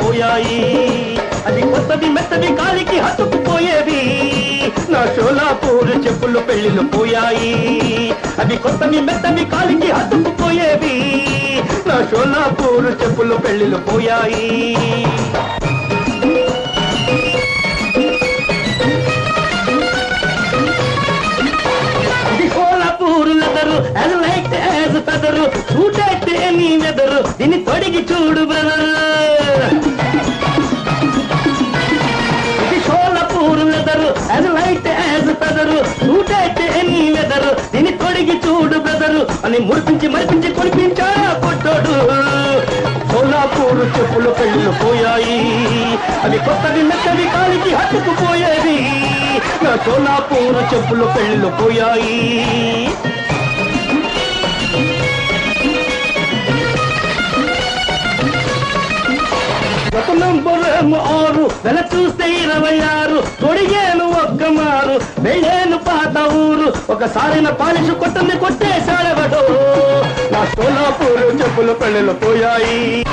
పోయాయి. అది కొత్తవి మెత్తవి కాలికి హత్తుకుపోయేవి నా షోలాపూర్ చెప్పులు పెళ్ళిలు పోయాయి. అవి కొత్తవి మెత్తవి కాలికి హత్తుకుపోయేవి నా షోలాపూర్ చెప్పులు పెళ్ళిలు పోయాయి. ఇది కోలాపూర్ లెదరు నీ వెదరు దీన్ని తొడిగి చూడు బ్రదర్. అని మురిపించి మరిపించి కొనిపించా కొట్టాడు. సోలాపూరు చెప్పులు కళ్ళు పోయాయి. అవి కొత్తవి మెత్తవి కాలికి హత్తుకుపోయేవి నా సోలాపూరు చెప్పులు కళ్ళు పోయాయి. ఒక నంబరేమో ఆరు వెల చూస్తే ఇరవై ఆరు తొడిగేను ఒక్క మారు వెళ్ళేను పాత ఊరు ఒకసారి పాలిష్ కొట్టంది చెప్పులు పెళ్ళిళ్ళు పోయాయి